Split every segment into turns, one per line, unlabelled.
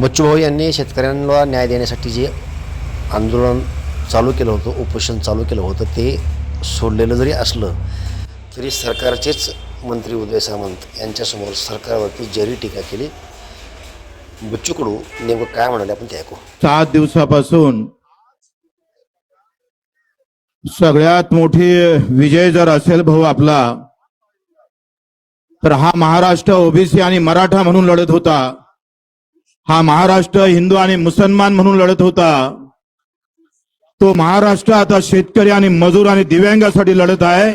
बच्चूभाऊ यांनी शेतकऱ्यांना न्याय देण्यासाठी जे आंदोलन चालू केलं होतं उपोषण चालू केलं होतं ते सोडलेलं जरी असलं तरी सरकारचेच मंत्री उदय सामंत यांच्यासमोर सरकारवरती जरी टीका केली बच्चू कडू नेमकं काय म्हणाले आपण ते ऐकू.
सात दिवसापासून सगळ्यात मोठी विजय जर असेल भाऊ आपला तर हा महाराष्ट्र ओबीसी आणि मराठा म्हणून लढत होता. हा महाराष्ट्र हिंदू आणि मुसलमान म्हणून लढत होता. तो महाराष्ट्र आता शेतकरी आणि मजूर आणि दिव्यांगासाठी लढत आहे.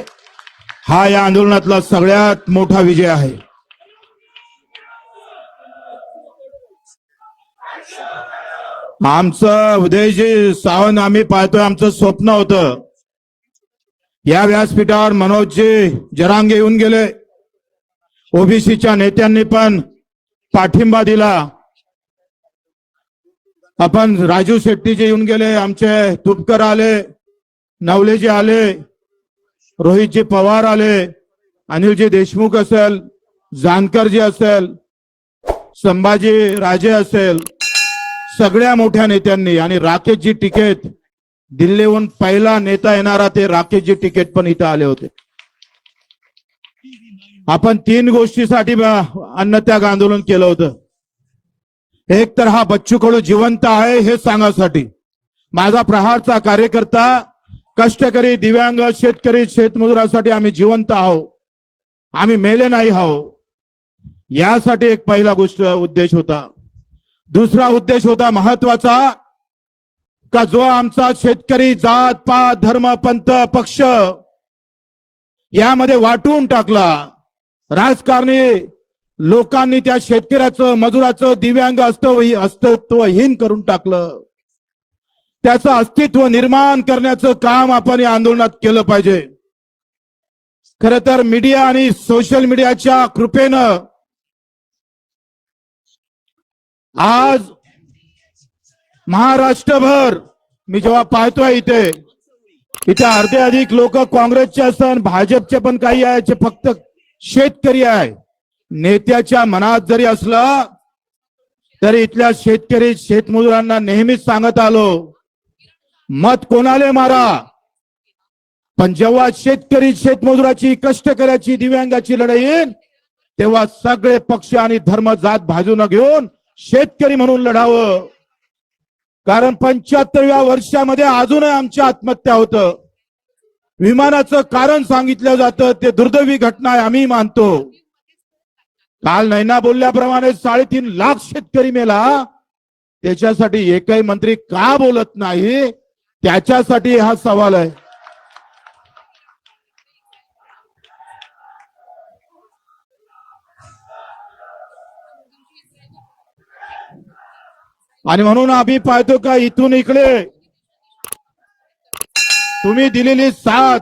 हा या आंदोलनातला सगळ्यात मोठा विजय आहे. आमचं उदयजी सावंत आम्ही पाहतोय आमचं स्वप्न होतं. या व्यासपीठावर मनोजजी जरांगे येऊन गेले. ओबीसीच्या नेत्यांनी पण पाठिंबा दिला. आपण राजू शेट्टीजी येऊन गेले आमचे तुपकर आले नवलेजी आले रोहितजी पवार आले अनिलजी देशमुख असेल जानकरजी असेल संभाजी राजे असेल सगळ्या मोठ्या नेत्यांनी आणि राकेशजी टिकेत दिल्लीहून पहिला नेता येणारा ते राकेशजी टिकेत पण इथं आले होते. आपण तीन गोष्टीसाठी अन्नत्याग आंदोलन केलं होतं. एक तर हा बच्चू कडू जिवंत आहे हे सांगासाठी. माझा प्रहारचा कार्यकर्ता कष्टकरी दिव्यांग शेतकरी शेतमजुरासाठी आम्ही जिवंत आहो. आम्ही मेले नाही आहो. यासाठी एक पहिला गोष्ट उद्देश होता. दुसरा उद्देश होता महत्त्वाचा का जो आमचा शेतकरी जात पात धर्म पंथ पक्ष यामध्ये वाटून टाकला. राजकारणी लोकांनी त्या शेतकऱ्याचं मजुराचं दिव्यांग अस्तव अस्तित्वहीन करून टाकलं. त्याचं अस्तित्व निर्माण करण्याचं काम आपण या आंदोलनात केलं पाहिजे. खर तर मीडिया आणि सोशल मीडियाच्या कृपेनं आज महाराष्ट्रभर मी जेव्हा पाहतोय इथे इथे अर्धे अधिक लोक काँग्रेसचे असन भाजपचे पण काही आहे जे फक्त शेतकरी आहे नेत्याच्या मनात जरी असलं तरी इथल्या शेतकरी शेतमजुरांना नेहमीच सांगत आलो मत कोणाले मारा? पण जेव्हा शेतकरी शेतमजुराची कष्टकऱ्याची दिव्यांगाची लढाई येईल तेव्हा सगळे पक्ष आणि धर्म जात भाजून घेऊन शेतकरी म्हणून लढावं. कारण पंच्याहत्तरव्या वर्षामध्ये अजूनही आमच्या आत्महत्या होतं. विमानाचं कारण सांगितलं जातं ते दुर्दैवी घटना आहे आम्ही मानतो. काल नैना बोलल्याप्रमाणे साडेतीन लाख शेतकरी मेला. त्याच्यासाठी एकही मंत्री का बोलत नाही? त्याच्यासाठी हा सवाल आहे. आणि म्हणून आम्ही पाहतो का इथून इकडे तुम्ही दिलेली साथ.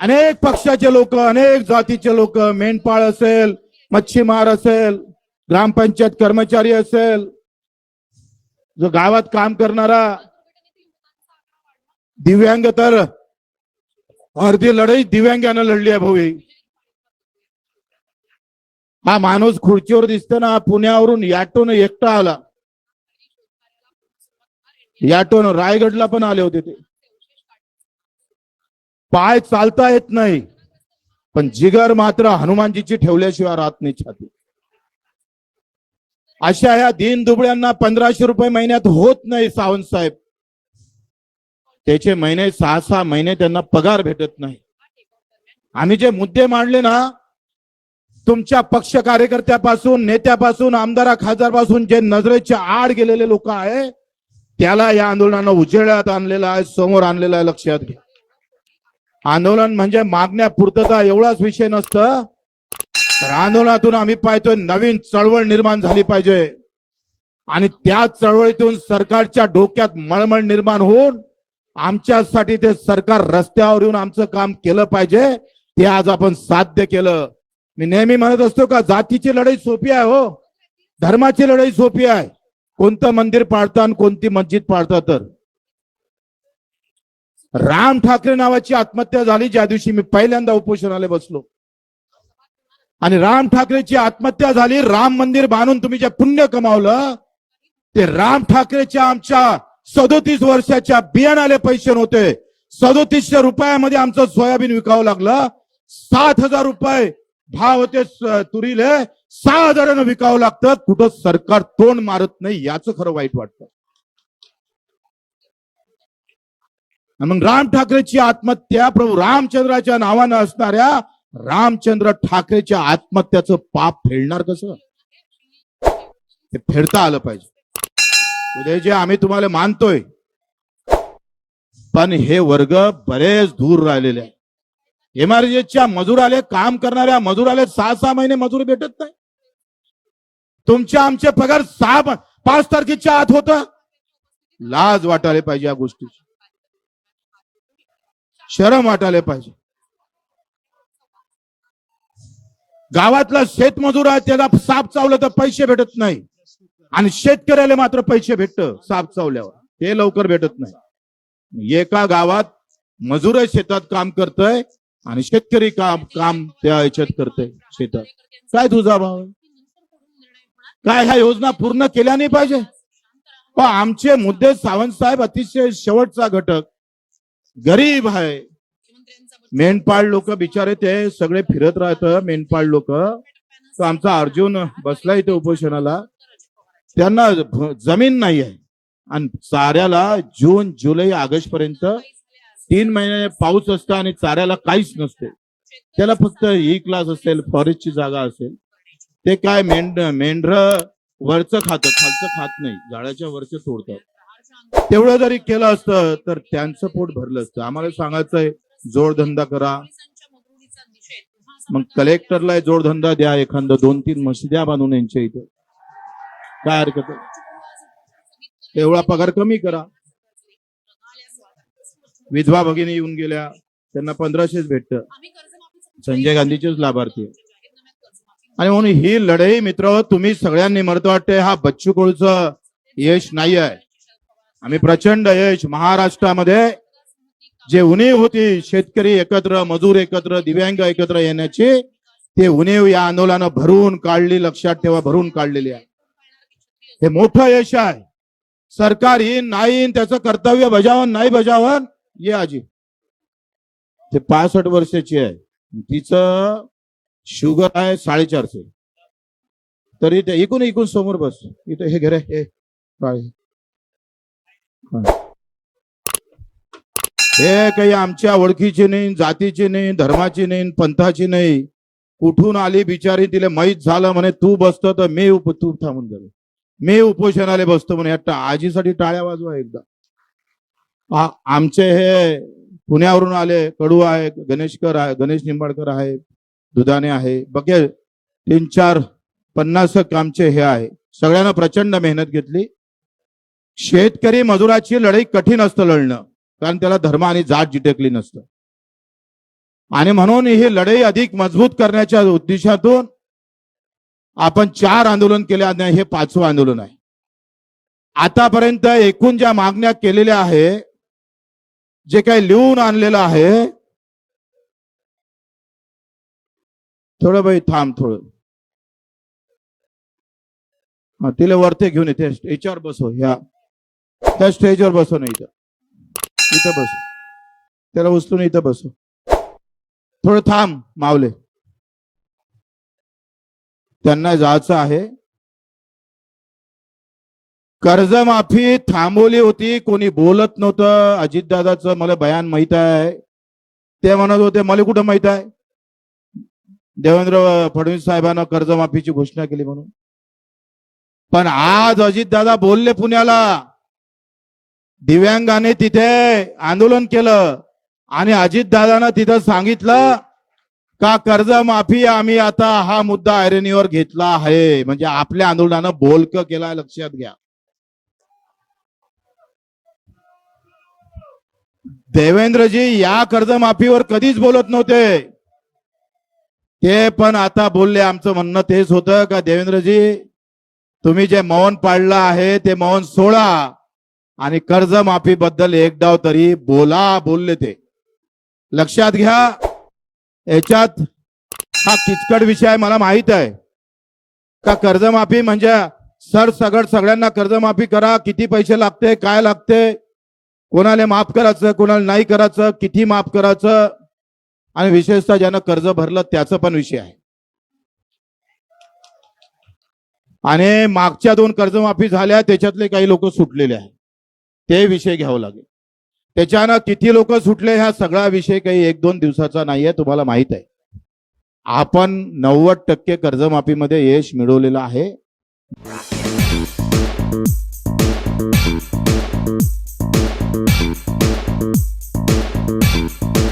अनेक पक्षाचे लोक अनेक जातीचे लोक मेंढपाळ असेल मच्छीमार असेल ग्रामपंचायत कर्मचारी असेल जो गावात काम करणारा दिव्यांग तर अर्धी लढाई दिव्यांगानं लढली आहे भाऊ हा माणूस खुर्चीवर दिसतो ना पुण्यावरून याटोन एकटा आला. याटोन रायगडला पण आले होते ते. पाय चालता येत नाही. पण जिगर मात्र हनुमानजीची ठेवल्याशिवाय राहत नाही छाती. अशा ह्या दीन दुबळ्यांना पंधराशे रुपये महिन्यात होत नाही सावंत साहेब. त्याचे महिने सहा सहा महिने त्यांना पगार भेटत नाही. आम्ही जे मुद्दे मांडले ना तुमच्या पक्ष कार्यकर्त्यापासून नेत्यापासून आमदारा खासदारपासून जे नजरेच्या आड गेलेले लोक आहे त्याला या आंदोलनानं उजेडात आणलेलं आहे समोर आणलेलं आहे लक्षात घ्या. आंदोलन म्हणजे मागण्या पूर्तता एवढाच विषय नसतं. तर आंदोलनातून आम्ही पाहतोय नवीन चळवळ निर्माण झाली पाहिजे. आणि त्या चळवळीतून सरकारच्या डोक्यात मळमळ निर्माण होऊन आमच्यासाठी ते सरकार रस्त्यावर येऊन आमचं काम केलं पाहिजे ते आज आपण साध्य केलं. मी नेहमी म्हणत असतो का जातीची लढाई सोपी आहे हो. धर्माची लढाई सोपी आहे. कोणतं मंदिर पाळतं आणि कोणती मस्जिद पाळतं तर. राम ठाकरे नावाची आत्महत्या झाली ज्या दिवशी मी पहिल्यांदा उपोषणाला बसलो. आणि राम ठाकरेची आत्महत्या झाली राम मंदिर बांधून तुम्ही जे पुण्य कमावलं ते राम ठाकरेच्या आमच्या सदोतीस वर्षाच्या बियाणाले पैसे नव्हते. सदोतीसशे रुपयामध्ये आमचं सोयाबीन विकावं लागलं. सात हजार रुपये भाव होते तुरीले. सहा हजारानं विकावं लागतं. कुठं सरकार तोंड मारत नाही याचं खरं वाईट वाटतं आणि मग राम ठाकरेची आत्महत्या प्रभू रामचंद्राच्या नावानं असणाऱ्या रामचंद्र ठाकरेच्या आत्महत्याचं पाप फेडणार कसं? ते फेडता आलं पाहिजे. उद्या जे आम्ही तुम्हाला मानतोय. पण हे वर्ग बरेच दूर राहिलेले आहे एमआरजेच्या मजुराले काम करणाऱ्या मजुराले सहा सहा महिने मजूर भेटत नाही. तुमच्या आमचे पगार सहा पाच तारखेच्या आत होत. लाज वाटायला पाहिजे या गोष्टीची. शरम वाटायला पाहिजे. गावातला शेतमजूर आहे त्याला साप चावलं तर पैसे भेटत नाही. आणि शेतकऱ्याला मात्र पैसे भेटत साप चावल्यावर. ते लवकर भेटत नाही. एका गावात मजूर शेतात काम करतय आणि शेतकरी काम काम त्या याच्यात करतय शेतात. काय तुझा भाव काय ह्या योजना पूर्ण केल्या नाही पाहिजे? पण आमचे मुद्दे सावंत साहेब अतिशय शेवटचा घटक. गरीब आहे. मेंढपाळ लोक बिचारे ते सगळे फिरत राहत मेंढपाळ लोक. तो आमचा अर्जुन बसला इथे उपोषणाला. त्यांना जमीन नाही आहे. आणि चाऱ्याला जून जुलै ऑगस्ट पर्यंत तीन महिने पाऊस असतो आणि चाऱ्याला काहीच नसते. त्याला फक्त ई क्लास असेल फॉरेस्टची जागा असेल. ते काय मेंढ मेंढर वरचं खातं खालचं खात नाही. झाडाच्या वरचं तोडतात. तेवढं जरी केलं असतं तर त्यांचं पोट भरलं असतं. आम्हाला सांगायचंय जोडधंदा करा. मग कलेक्टरला जोडधंदा द्या एखादं दोन तीन मशिद्या द्या बांधून यांच्या इथं. काय हरकत आहे? पगार कमी करा. विधवा भगिनी येऊन गेल्या त्यांना पंधराशेच भेटत. संजय गांधीचेच लाभार्थी आणि म्हणून ही लढाई मित्र तुम्ही सगळ्यांनी मरत वाटते. हा बच्चू कोळचं यश नाही आहे आम्ही प्रचंड यश महाराष्ट्रामध्ये जे उणीव होती शेतकरी एकत्र मजूर एकत्र दिव्यांग एकत्र येण्याची ते उणीव या आंदोलनानं भरून काढली लक्षात ठेवा भरून काढलेली आहे. हे मोठं यश आहे. सरकार येईन नाही येईन त्याचं कर्तव्य बजावन नाही बजावन ये आजी. ते पासष्ट वर्षाची आहे. तिचं शुगर आहे साडेचारशे. तरी ते इकून इकून समोर बस. इथं हे घरे हे. काय? हे काही आमच्या ओळखीची नाही जातीची नाही धर्माची नाही पंथाची नाही. कुठून आली बिचारी तिला माहीत झालं म्हणे तू बसतो तर मी उप तू थांबून झालं मी उपोषणाला बसतो म्हणे आता आजीसाठी टाळ्या वाजवा एकदा. आमचे हे पुण्यावरून आले कडू आहे गणेशकर आहे गणेश निंबाळकर आहे दुधाने आहे. बघे तीन चार पन्नास आमचे हे आहे. सगळ्यांना प्रचंड मेहनत घेतली. शेतकरी मजुराची लढाई कठीण असतं लढणं कारण त्याला धर्म आणि जात जिटेकली नसतं. आणि म्हणून ही लढाई अधिक मजबूत करण्याच्या उद्देशातून आपण चार आंदोलन केले आणि हे पाचवं आंदोलन आहे. आतापर्यंत एकूण ज्या मागण्या केलेल्या आहे जे काही लिहून आणलेलं आहे थोडं बाई थांब थोडं. हा तिला वरते घेऊन येते. याच्यावर बसो ह्या त्या स्टेजवर बसव ना इथं. इथं बसू त्याला उचलून इथं बसू थोडं थांब मावले त्यांना जायचं आहे. कर्जमाफी थांबवली होती कोणी बोलत नव्हतं. अजितदादाचं मला बयान माहीत आहे. ते म्हणत होते मला कुठं माहीत आहे? देवेंद्र फडणवीस साहेबांना कर्जमाफीची घोषणा केली म्हणून. पण आज अजितदादा बोलले पुण्याला. दिव्यांगाने तिथे आंदोलन केलं. आणि अजितदादानं तिथं सांगितलं का कर्जमाफी आम्ही आता हा मुद्दा आयरनीवर घेतला आहे. म्हणजे आपल्या आंदोलनानं बोलक केला लक्षात घ्या. देवेंद्रजी या कर्जमाफीवर कधीच बोलत नव्हते. ते पण आता बोलले. आमचं म्हणणं तेच होतं का देवेंद्रजी तुम्ही जे मौन पाळलं आहे ते मौन सोडा. आणि कर्जमाफी बद्दल एक डाव तरी बोला बोलले ते. लक्षात घ्या याच्यात हा किचकट विषय आहे, मला माहीत आहे. का कर्जमाफी म्हणजे सर सगळ सगळ्यांना कर्जमाफी करा किती पैसे लागते काय लागते कोणाला माफ करायचं कोणाला नाही करायचं किती माफ करायचं आणि विशेषतः ज्यानं कर्ज भरलं त्याचं पण विषय आहे. आणि मागच्या दोन कर्जमाफी झाल्या त्याच्यातले काही लोक सुटलेले आहेत. ते विषय घ्यावं लागेल त्याच्यानं किती लोक सुटले हा सगळा विषय काही एक दोन दिवसाचा नाहीये तुम्हाला माहीत आहे आपण नव्वद टक्के कर्जमाफीमध्ये यश मिळवलेलं आहे Thank you.